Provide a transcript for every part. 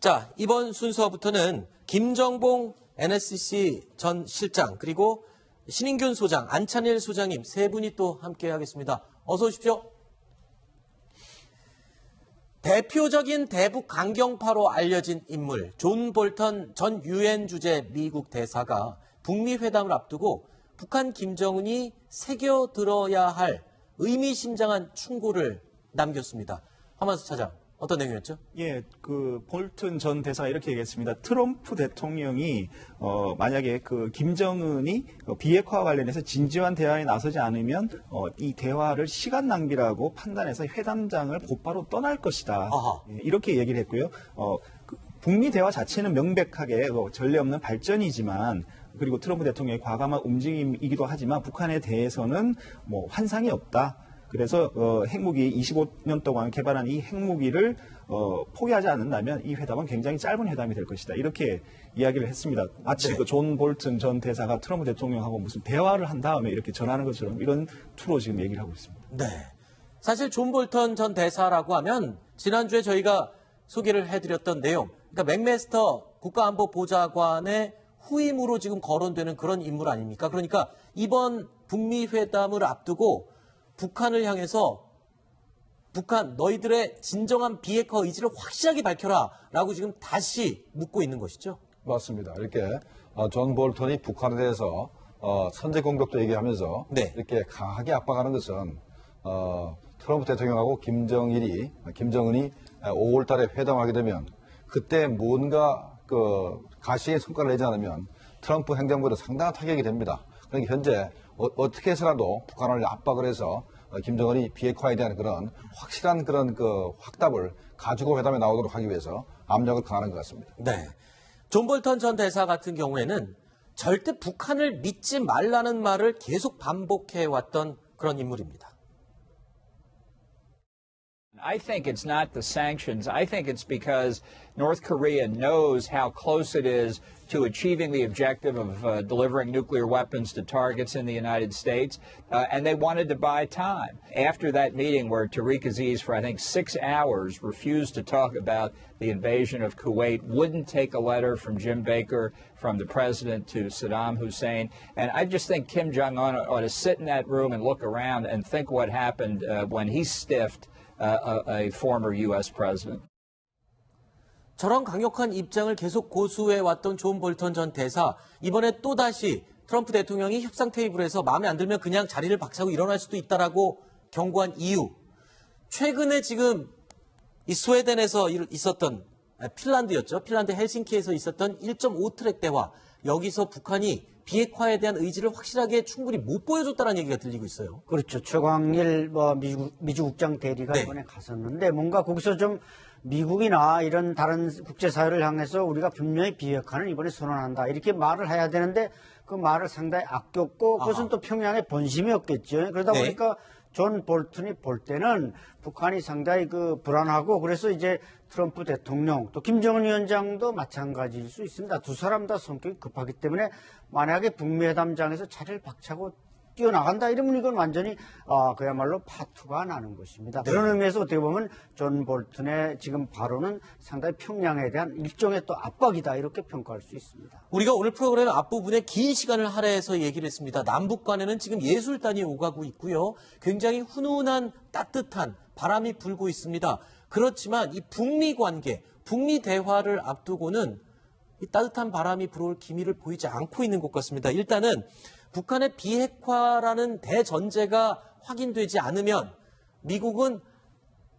자, 이번 순서부터는 김정봉 NSC 전 실장 그리고 신인균 소장, 안찬일 소장님 세 분이 또 함께 하겠습니다. 어서 오십시오. 대표적인 대북 강경파로 알려진 인물 존 볼턴 전 유엔 주재 미국 대사가 북미 회담을 앞두고 북한 김정은이 새겨 들어야 할 의미심장한 충고를 남겼습니다. 하만수 차장 어떤 내용이었죠? 예, 그 볼튼 전 대사가 이렇게 얘기했습니다. 트럼프 대통령이 어 만약에 그 김정은이 어, 비핵화 관련해서 진지한 대화에 나서지 않으면 어, 이 대화를 시간 낭비라고 판단해서 회담장을 곧바로 떠날 것이다. 예, 이렇게 얘기를 했고요. 어, 그 북미 대화 자체는 명백하게 어, 전례 없는 발전이지만 그리고 트럼프 대통령의 과감한 움직임이기도 하지만 북한에 대해서는 뭐 환상이 없다. 그래서 어, 핵무기 25년 동안 개발한 이 핵무기를 어, 포기하지 않는다면 이 회담은 굉장히 짧은 회담이 될 것이다. 이렇게 이야기를 했습니다. 마치 네. 그존 볼튼 전 대사가 트럼프 대통령하고 무슨 대화를 한 다음에 이렇게 전하는 것처럼 이런 투로 지금 얘기를 하고 있습니다. 네. 사실 존 볼턴 전 대사라고 하면 지난주에 저희가 소개를 해드렸던 내용, 그러니까 맥메스터 국가안보보좌관의 후임으로 지금 거론되는 그런 인물 아닙니까? 그러니까 이번 북미 회담을 앞두고 북한을 향해서 북한 너희들의 진정한 비핵화 의지를 확실하게 밝혀라라고 지금 다시 묻고 있는 것이죠. 맞습니다. 이렇게 어, 존 볼턴이 북한에 대해서 어, 선제 공격도 얘기하면서 네. 이렇게 강하게 압박하는 것은 어, 트럼프 대통령하고 김정일이 김정은이 5월달에 회담하게 되면 그때 뭔가 그 가시의 성과를 내지 않으면 트럼프 행정부에 상당한 타격이 됩니다. 그러니까 현재 어, 떻게 해서라도 북한을 압박을 해서 어, 김정은이 비핵화에 대한 그런 확실한 그런 그 확답을 가지고 회담에 나오도록 하기 위해서 압력을 강하는 것 같습니다. 네. 존 볼턴 전 대사 같은 경우에는 절대 북한을 믿지 말라는 말을 계속 반복해 왔던 그런 인물입니다. I think it's not the sanctions. I think it's because North Korea knows how close it is to achieving the objective of uh, delivering nuclear weapons to targets in the United States, uh, and they wanted to buy time. After that meeting where Tariq Aziz, for I think six hours, refused to talk about the invasion of Kuwait, wouldn't take a letter from Jim Baker, from the president to Saddam Hussein, and I just think Kim Jong Un ought to sit in that room and look around and think what happened uh, when he stiffed a, a former U.S. president. 저런 강력한 입장을 계속 고수해 왔던 존 볼턴 전 대사 이번에 또 다시 트럼프 대통령이 협상 테이블에서 마음에 안 들면 그냥 자리를 박차고 일어날 수도 있다라고 경고한 이유. 최근에 지금 이 스웨덴에서 일- 있었던 아, 핀란드였죠. 핀란드 헬싱키에서 있었던 1.5 트랙 대화. 여기서 북한이 비핵화에 대한 의지를 확실하게 충분히 못 보여줬다는 얘기가 들리고 있어요. 그렇죠. 최광일 뭐 미국, 미주 국장 대리가 네. 이번에 갔었는데 뭔가 거기서 좀 미국이나 이런 다른 국제사회를 향해서 우리가 분명히 비핵화는 이번에 선언한다. 이렇게 말을 해야 되는데 그 말을 상당히 아꼈고 그것은 아하. 또 평양의 본심이었겠죠. 그러다 네. 보니까 존 볼튼이 볼 때는 북한이 상당히 그 불안하고 그래서 이제 트럼프 대통령 또 김정은 위원장도 마찬가지일 수 있습니다. 두 사람 다 성격이 급하기 때문에 만약에 북미 회담장에서 차를 박차고 뛰어나간다 이러면 이건 완전히 아, 그야말로 파투가 나는 것입니다. 그런 의미에서 어떻게 보면 존 볼튼의 지금 발언은 상당히 평양에 대한 일종의 또 압박이다 이렇게 평가할 수 있습니다. 우리가 오늘 프로그램 앞부분에 긴 시간을 할애해서 얘기를 했습니다. 남북 간에는 지금 예술단이 오가고 있고요. 굉장히 훈훈한 따뜻한 바람이 불고 있습니다. 그렇지만 이 북미 관계, 북미 대화를 앞두고는 이 따뜻한 바람이 불어올 기미를 보이지 않고 있는 것 같습니다. 일단은 북한의 비핵화라는 대전제가 확인되지 않으면 미국은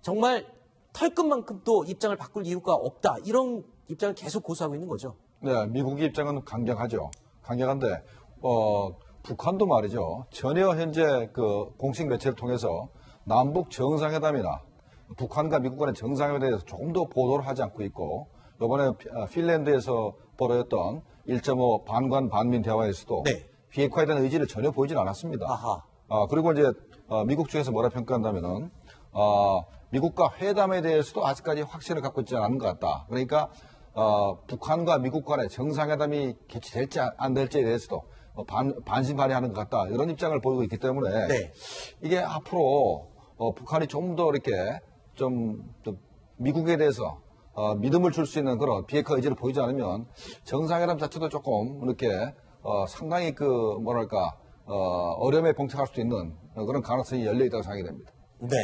정말 털끝만큼 또 입장을 바꿀 이유가 없다. 이런 입장을 계속 고수하고 있는 거죠. 네, 미국의 입장은 강경하죠. 강경한데, 어, 북한도 말이죠. 전혀 현재 그 공식 매체를 통해서 남북 정상회담이나 북한과 미국 간의 정상회담에 대해서 조금 더 보도를 하지 않고 있고, 이번에 피- 아, 핀란드에서 벌어졌던 1.5 반관 반민 대화에서도 네. 비핵화에 대한 의지를 전혀 보이진 않았습니다. 아하. 아, 그리고 이제 어, 미국 쪽에서 뭐라 평가한다면은 어, 미국과 회담에 대해서도 아직까지 확신을 갖고 있지 않은 것 같다. 그러니까 어, 북한과 미국 간의 정상회담이 개최될지 안- 안 될지에 대해서도 어, 반, 반신반의하는 것 같다. 이런 입장을 보이고 있기 때문에 네. 이게 앞으로 어, 북한이 좀 더 이렇게 좀, 좀 미국에 대해서 어, 믿음을 줄 수 있는 그런 비핵화 의지를 보이지 않으면 정상회담 자체도 조금 이렇게 어, 상당히 그 뭐랄까 어, 어려움에 봉착할 수 있는 어, 그런 가능성이 열려 있다고 생각이 됩니다. 네.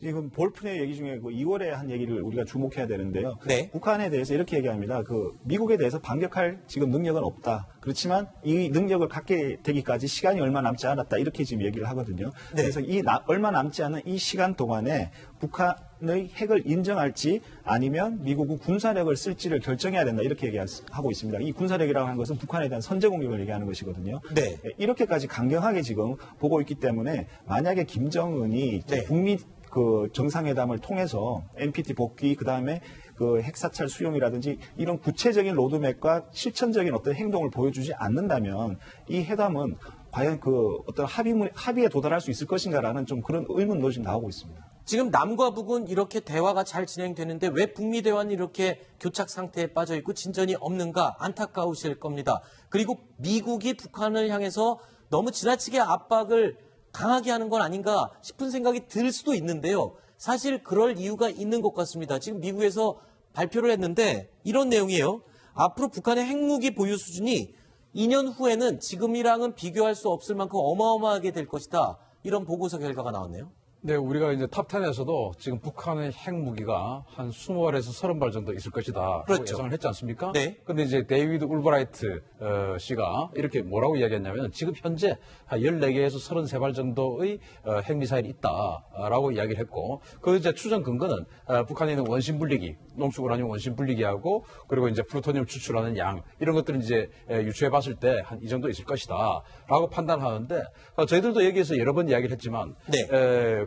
지금 볼튼의 얘기 중에 그 2월에 한 얘기를 우리가 주목해야 되는데요. 네. 북한에 대해서 이렇게 얘기합니다. 그 미국에 대해서 반격할 지금 능력은 없다. 그렇지만 이 능력을 갖게 되기까지 시간이 얼마 남지 않았다. 이렇게 지금 얘기를 하거든요. 네. 그래서 이 나- 얼마 남지 않은 이 시간 동안에 북한의 핵을 인정할지 아니면 미국은 군사력을 쓸지를 결정해야 된다. 이렇게 얘기하고 있습니다. 이 군사력이라고 하는 것은 북한에 대한 선제 공격을 얘기하는 것이거든요. 네. 이렇게까지 강경하게 지금 보고 있기 때문에 만약에 김정은이 네. 북미 그 정상회담을 통해서 NPT 복귀 그다음에 그 핵사찰 수용이라든지 이런 구체적인 로드맵과 실천적인 어떤 행동을 보여주지 않는다면 이 회담은 과연 그 어떤 합의물, 합의에 도달할 수 있을 것인가라는 좀 그런 의문도 지금 나오고 있습니다. 지금 남과 북은 이렇게 대화가 잘 진행되는데 왜 북미 대화는 이렇게 교착 상태에 빠져 있고 진전이 없는가 안타까우실 겁니다. 그리고 미국이 북한을 향해서 너무 지나치게 압박을 강하게 하는 건 아닌가 싶은 생각이 들 수도 있는데요. 사실 그럴 이유가 있는 것 같습니다. 지금 미국에서 발표를 했는데 이런 내용이에요. 앞으로 북한의 핵무기 보유 수준이 2년 후에는 지금이랑은 비교할 수 없을 만큼 어마어마하게 될 것이다. 이런 보고서 결과가 나왔네요. 네, 우리가 이제 탑10에서도 지금 북한의 핵무기가 한 20발에서 30발 정도 있을 것이다. 그렇죠. 예상을 했지 않습니까? 네. 근데 이제 데이비드 울브라이트 어, 씨가 이렇게 뭐라고 이야기했냐면 지금 현재 한 14개에서 33발 정도의 어, 핵미사일이 있다라고 이야기를 했고 그 이제 추정 근거는 어, 북한에 있는 원심 분리기, 농축 우라늄 원심 분리기하고 그리고 이제 플루토늄 추출하는 양 이런 것들을 이제 에, 유추해 봤을 때 한 이 정도 있을 것이다라고 판단하는데 어, 저희들도 여기에서 여러 번 이야기를 했지만 네. 에,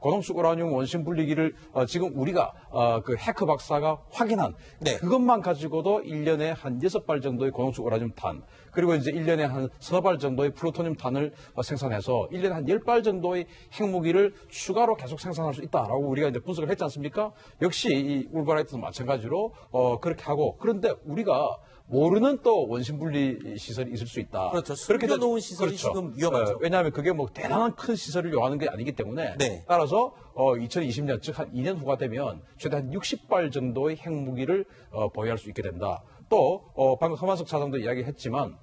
고농축 우라늄 원심 분리기를 어, 지금 우리가 어, 그 해커 박사가 확인한 네. 그것만 가지고도 1년에 한 6발 정도의 고농축 우라늄 탄 그리고 이제 1년에 한 서너 발 정도의 플루토늄 탄을 어, 생산해서 1년에 한 10발 정도의 핵무기를 추가로 계속 생산할 수 있다라고 우리가 이제 분석을 했지 않습니까? 역시 이 울브라이트도 마찬가지로 어, 그렇게 하고 그런데 우리가 모르는 또 원심 분리 시설이 있을 수 있다. 그렇죠. 그렇게 되- 숨겨놓은 시설이 지금 위험하죠. 어, 왜냐하면 그게 뭐 대단한 큰 시설을 요하는 게 아니기 때문에 네. 따라서 어, 2020년 즉 한 2년 후가 되면 최대 한 60발 정도의 핵무기를 어, 보유할 수 있게 된다. 또 어, 방금 허만석 차장도 이야기했지만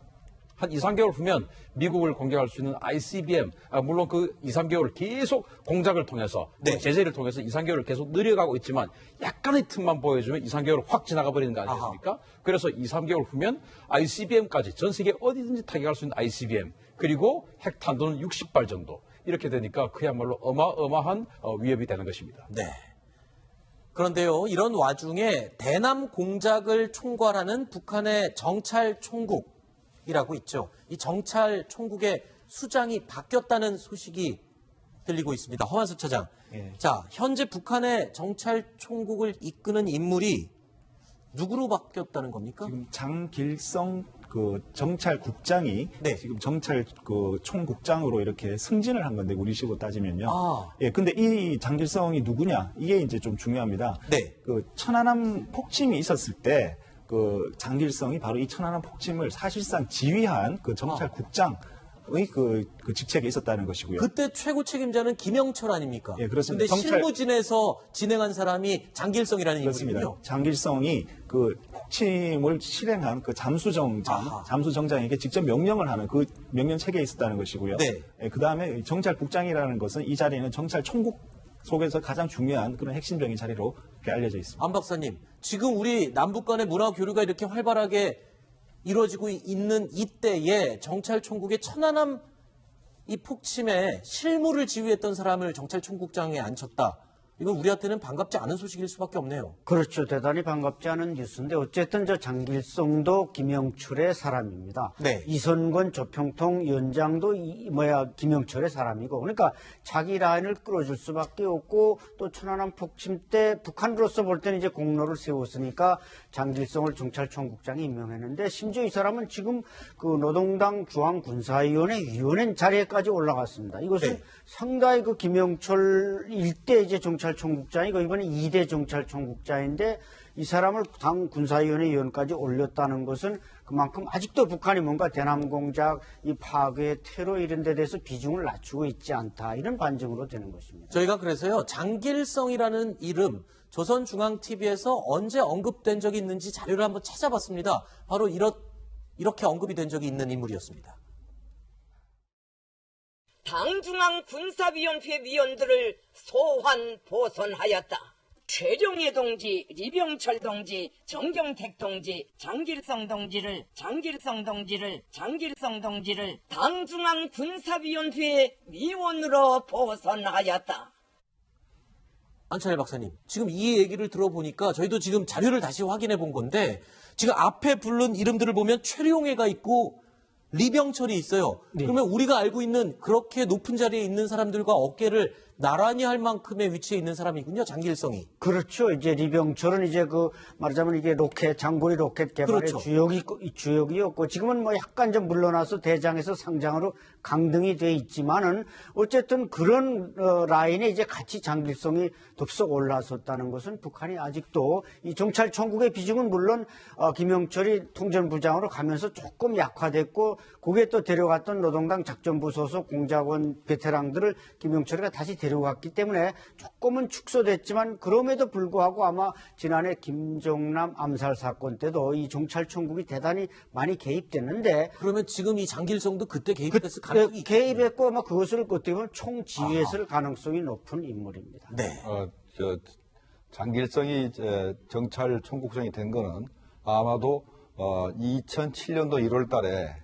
한 2, 3개월 후면 미국을 공격할 수 있는 ICBM, 아, 물론 그 2, 3개월 계속 공작을 통해서, 네. 제재를 통해서 2, 3개월을 계속 늘려가고 있지만 약간의 틈만 보여주면 2, 3개월 확 지나가 버리는 거 아니겠습니까? 그래서 2, 3개월 후면 ICBM까지 전 세계 어디든지 타격할 수 있는 ICBM, 그리고 핵탄도는 60발 정도. 이렇게 되니까 그야말로 어마어마한 어, 위협이 되는 것입니다. 네. 그런데요, 이런 와중에 대남 공작을 총괄하는 북한의 정찰 총국이라고 있죠. 이 정찰 총국의 수장이 바뀌었다는 소식이 들리고 있습니다. 허만수 차장. 예. 자, 현재 북한의 정찰 총국을 이끄는 인물이 누구로 바뀌었다는 겁니까? 지금 장길성 그 정찰국장이 네. 지금 정찰 그 총국장으로 이렇게 승진을 한 건데 우리식으로 따지면요. 아. 예, 근데 이 장길성이 누구냐? 이게 이제 좀 중요합니다. 네. 그 천안함 폭침이 있었을 때 그 장길성이 바로 이 천안함 폭침을 사실상 지휘한 그 정찰국장의 그, 그 직책에 있었다는 것이고요. 그때 최고 책임자는 김영철 아닙니까? 예, 그렇습니다. 근데 정찰- 실무진에서 진행한 사람이 장길성이라는 그렇습니다. 인물이군요. 장길성이 그 폭침을 실행한 그 잠수정장, 아하. 잠수정장에게 직접 명령을 하는 그 명령 체계에 있었다는 것이고요. 네. 그 다음에 정찰국장이라는 것은 이 자리는 정찰 총국 속에서 가장 중요한 그런 핵심적인 자리로 알려져 있습니다. 안 박사님, 지금 우리 남북 간의 문화 교류가 이렇게 활발하게 이루어지고 있는 이때에 정찰 총국의 천안함 이 폭침에 실무를 지휘했던 사람을 정찰 총국장에 앉혔다. 이건 우리한테는 반갑지 않은 소식일 수밖에 없네요. 그렇죠. 대단히 반갑지 않은 뉴스인데 어쨌든 저 장길성도 김영철의 사람입니다. 네. 이선권 조평통 위원장도 이, 뭐야 김영철의 사람이고 그러니까 자기 라인을 끌어줄 수밖에 없고 또 천안함 폭침 때 북한으로서 볼 때는 이제 공로를 세웠으니까 장길성을 정찰총국장에 임명했는데 심지어 이 사람은 지금 그 노동당 중앙군사위원회 위원회 자리에까지 올라갔습니다. 이것은 네. 상당히 그 김영철 일대 이제 정찰 총국장이고 이번에 2대 정찰총국장인데 이 사람을 당 군사위원회 위원까지 올렸다는 것은 그만큼 아직도 북한이 뭔가 대남 공작, 이 파괴, 테러 이런 데 대해서 비중을 낮추고 있지 않다. 이런 반증으로 되는 것입니다. 저희가 그래서요, 장길성이라는 이름, 조선중앙TV에서 언제 언급된 적이 있는지 자료를 한번 찾아봤습니다. 바로 이렇, 이렇게 언급이 된 적이 있는 인물이었습니다. 당중앙 군사위원회 위원들을 소환 보선하였다. 최종희 동지, 리병철 동지, 정경택 동지, 장길성 동지를, 장길성 동지를, 장길성 동지를 당중앙 군사위원회 위원으로 보선하였다. 안철 박사님, 지금 이 얘기를 들어보니까 저희도 지금 자료를 다시 확인해 본 건데, 지금 앞에 부른 이름들을 보면 최룡해가 있고, 리병철이 있어요. 그러면 우리가 알고 있는 그렇게 높은 자리에 있는 사람들과 어깨를 나란히 할 만큼의 위치에 있는 사람이군요, 장길성이. 그렇죠. 이제 리병철은 이제 그 말하자면 이게 로켓 장거리 로켓 개발의 그렇죠. 주역이 주역이었고 지금은 뭐 약간 좀 물러나서 대장에서 상장으로 강등이 돼 있지만은 어쨌든 그런 어, 라인에 이제 같이 장길성이 덥석 올라섰다는 것은 북한이 아직도 이 정찰 총국의 비중은 물론 어, 김영철이 통전부장으로 가면서 조금 약화됐고 거기에 또 데려갔던 노동당 작전부 소속 공작원 베테랑들을 김영철이가 다시 데려갔기 때문에 조금은 축소됐지만 그럼에도 불구하고 아마 지난해 김정남 암살 사건 때도 이 정찰 총국이 대단히 많이 개입됐는데 그러면 지금 이 장길성도 그때 개입됐을 가능성이 그, 개입했고 아마 그것을 어떻게 보면 총지휘했을 가능성이 높은 인물입니다. 네. 어, 저, 장길성이 이제 정찰 총국장이 된 거는 아마도 어, 2007년도 1월 달에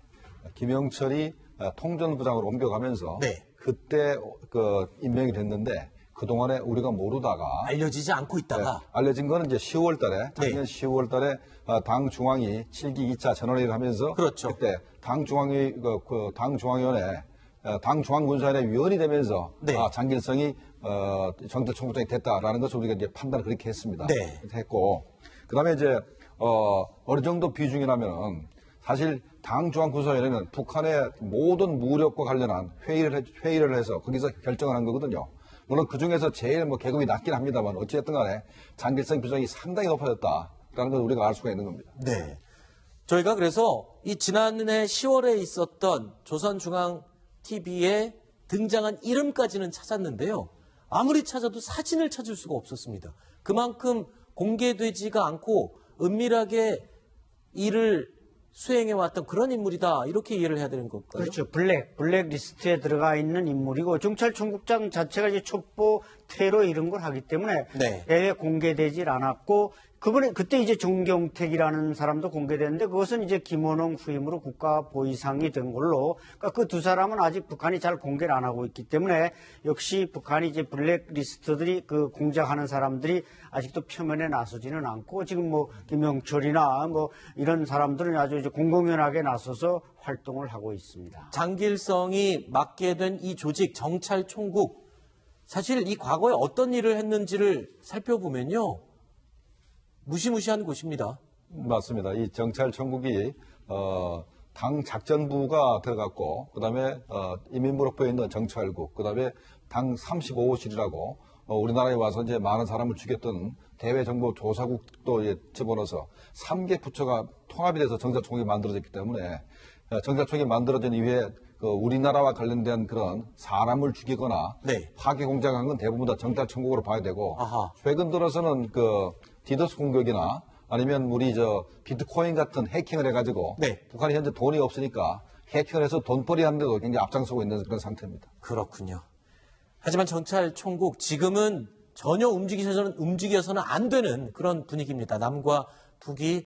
김영철이 어, 통전부장으로 옮겨가면서 네. 그때 그 임명이 됐는데 그동안에 우리가 모르다가 알려지지 않고 네, 있다가 알려진 거는 이제 10월 달에 작년 네. 10월 달에 어, 당 중앙이 7기 2차 전원회의를 하면서 그렇죠. 그때 당 중앙위 그, 그, 당 중앙위원회 어, 당 중앙군사위원회 위원이 되면서 네. 아, 장길성이 어, 정대총국장이 됐다라는 것을 우리가 이제 판단을 그렇게 했습니다. 네. 했고 그다음에 이제 어, 어느 정도 비중이라면은 사실 당 중앙군사위원회는 북한의 모든 무력과 관련한 회의를 해- 회의를 해서 거기서 결정을 한 거거든요. 물론 그 중에서 제일 뭐 계급이 낮긴 합니다만 어찌됐든 간에 장길성 비중이 상당히 높아졌다라는 걸 우리가 알 수가 있는 겁니다. 네. 저희가 그래서 이 지난해 10월에 있었던 조선중앙TV에 등장한 이름까지는 찾았는데요. 아무리 찾아도 사진을 찾을 수가 없었습니다. 그만큼 공개되지가 않고 은밀하게 일을 수행해 왔던 그런 인물이다. 이렇게 이해를 해야 되는 걸까요? 그렇죠. 블랙, 블랙 리스트에 들어가 있는 인물이고 경찰 총국장 자체가 이제 촉보, 테러 이런 걸 하기 때문에 네. 대외 공개되질 않았고 그번에 그때 이제 정경택이라는 사람도 공개됐는데 그것은 이제 김원홍 후임으로 국가 보위상이 된 걸로 그러니까 그 두 사람은 아직 북한이 잘 공개를 안 하고 있기 때문에 역시 북한이 이제 블랙 리스트들이 그 공작하는 사람들이 아직도 표면에 나서지는 않고 지금 뭐 김영철이나 뭐 이런 사람들은 아주 이제 공공연하게 나서서 활동을 하고 있습니다. 장길성이 맡게 된 이 조직 정찰총국 사실 이 과거에 어떤 일을 했는지를 살펴보면요 무시무시한 곳입니다. 맞습니다. 이 정찰 총국이 어, 당 작전부가 들어갔고 그다음에 어, 인민부록부에 있는 정찰국, 그다음에 당 35호실이라고 어, 우리나라에 와서 이제 많은 사람을 죽였던 대외정보조사국도 예, 집어넣어서 3개 부처가 통합이 돼서 정찰총국이 만들어졌기 때문에 어, 정찰총국이 만들어진 이후에 그 우리나라와 관련된 그런 사람을 죽이거나 네. 파괴 공작한 건 대부분 다 정찰총국으로 봐야 되고 아하. 최근 들어서는 그 디더스 공격이나 아니면 우리 저 비트코인 같은 해킹을 해가지고 네. 북한이 현재 돈이 없으니까 해킹을 해서 돈벌이 하는데도 굉장히 앞장서고 있는 그런 상태입니다. 그렇군요. 하지만 정찰 총국 지금은 전혀 움직이서는 움직여서는 안 되는 그런 분위기입니다. 남과 북이